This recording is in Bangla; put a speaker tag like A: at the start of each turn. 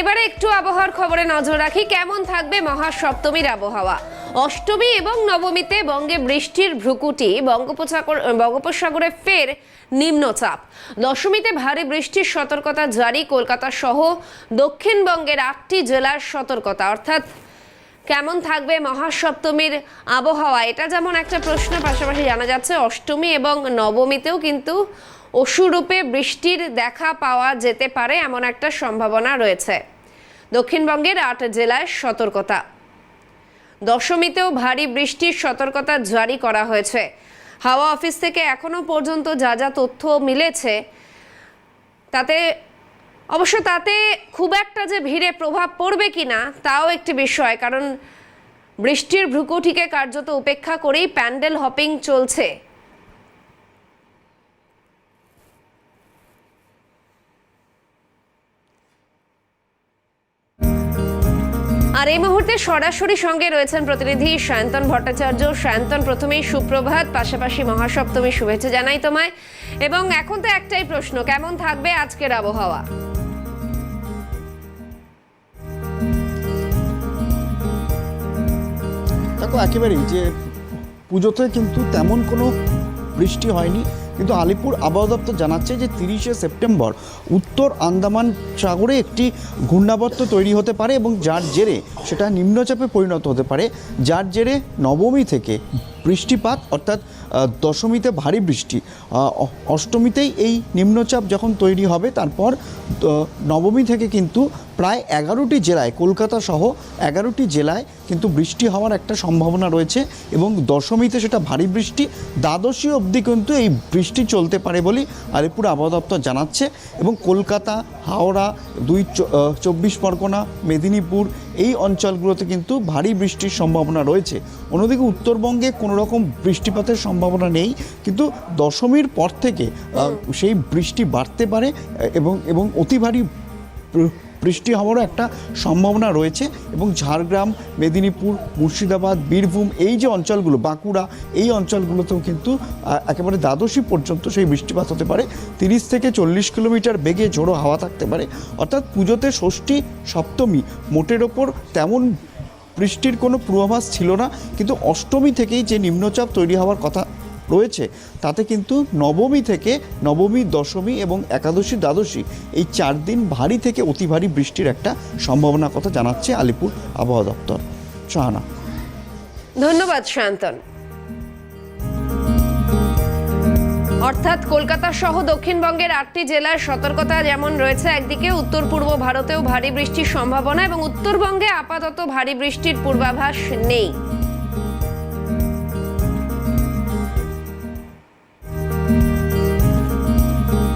A: এবারে একটু আবহাওয়ার খবরে নজর রাখি। কেমন থাকবে মহাসপ্তমীর আবহাওয়া? অষ্টমী এবং নবমীতে বঙ্গে বৃষ্টির ভ্রুকুটি। বঙ্গোপসাগর বঙ্গোপসাগরে ফের নিম্নচাপ। দশমীতে ভারী বৃষ্টির সতর্কতা জারি কলকাতা সহ দক্ষিণবঙ্গের আটটি জেলার সতর্কতা। অর্থাৎ কেমন থাকবে মহাসপ্তমীর আবহাওয়া? এটা যেমন একটা প্রশ্ন, পাশাপাশি জানা যাচ্ছে অষ্টমী এবং নবমীতেও কিন্তু অসুরূপে বৃষ্টির দেখা পাওয়া যেতে পারে এমন একটা সম্ভাবনা রয়েছে। দক্ষিণবঙ্গের আট জেলায় সতর্কতা। দশমীতেও ভারী বৃষ্টির সতর্কতা জারি করা হয়েছে। হাওয়া অফিস থেকে এখনও পর্যন্ত যা যা তথ্য মিলেছে, তাতে, অবশ্য তাতে খুব একটা যে ভিড়ে প্রভাব পড়বে কিনা, তাও একটি বিষয়, কারণ বৃষ্টির ভ্রুকুটিকে কার্যত উপেক্ষা করেই প্যান্ডেল হপিং চলছে। আর এই মুহূর্তে সরাসরি সঙ্গে রয়েছেন প্রতিনিধি সায়ন্তন ভট্টাচার্য। সায়ন্তন প্রথমেই সুপ্রভাত, পাশাপাশি মহাসপ্তমী শুভেচ্ছা জানাই তোমায়। এবং এখন তো একটাই প্রশ্ন, কেমন থাকবে আজকের আবহাওয়া?
B: দেখো, একেবারেই যে পুজোতে কিন্তু তেমন কোনো বৃষ্টি হয়নি। কিন্তু আলিপুর আবহাওয়া দপ্তর জানাচ্ছে যে তিরিশে সেপ্টেম্বর উত্তর আন্দামান সাগরে একটি ঘূর্ণাবর্ত তৈরি হতে পারে এবং যার জেরে সেটা নিম্নচাপে পরিণত হতে পারে, যার জেরে নবমী থেকে বৃষ্টিপাত, অর্থাৎ দশমীতে ভারী বৃষ্টি। অষ্টমীতেই এই নিম্নচাপ যখন তৈরি হবে, তারপর নবমী থেকে কিন্তু প্রায় এগারোটি জেলায়, কলকাতা সহ এগারোটি জেলায় কিন্তু বৃষ্টি হওয়ার একটা সম্ভাবনা রয়েছে এবং দশমীতে সেটা ভারী বৃষ্টি। দ্বাদশী অবধি কিন্তু এই বৃষ্টি চলতে পারে বলে আলিপুর আবহাওয়া দপ্তর জানাচ্ছে এবং কলকাতা হাওড়া, দুই চব্বিশ পরগনা, মেদিনীপুর, এই অঞ্চলগুলোতে কিন্তু ভারী বৃষ্টির সম্ভাবনা রয়েছে। অন্যদিকে উত্তরবঙ্গে কোনো রকম বৃষ্টিপাতের সম্ভাবনা নেই, কিন্তু দশমীর পর থেকে সেই বৃষ্টি বাড়তে পারে এবং এবং অতি ভারী বৃষ্টি হওয়ারও একটা সম্ভাবনা রয়েছে এবং ঝাড়গ্রাম, মেদিনীপুর, মুর্শিদাবাদ, বীরভূম এই যে অঞ্চলগুলো, বাঁকুড়া এই অঞ্চলগুলোতেও কিন্তু একেবারে দ্বাদশী পর্যন্ত সেই বৃষ্টিপাত হতে পারে। তিরিশ থেকে চল্লিশ কিলোমিটার বেগে ঝোড়ো হাওয়া থাকতে পারে। অর্থাৎ পুজোতে ষষ্ঠী, সপ্তমী মোটের ওপর তেমন বৃষ্টির কোনো পূর্বাভাস ছিল না। কিন্তু অষ্টমী থেকেই যে নিম্নচাপ তৈরি হওয়ার কথা রয়েছে, তাতে কিন্তু নবমী থেকে নবমী, দশমী এবং একাদশী, দ্বাদশী এই চার দিন ভারী থেকে অতি ভারী বৃষ্টির একটা সম্ভাবনার কথা জানাচ্ছে আলিপুর আবহাওয়া দপ্তর। শাহানা।
A: ধন্যবাদ, শান্তন। অর্থাৎ কলকাতা সহ দক্ষিণবঙ্গের আটটি জেলার সতর্কতা যেমন রয়েছে, একদিকে উত্তর পূর্ব ভারতেও ভারী বৃষ্টির সম্ভাবনা এবং উত্তরবঙ্গে আপাতত ভারী বৃষ্টির পূর্বাভাস নেই।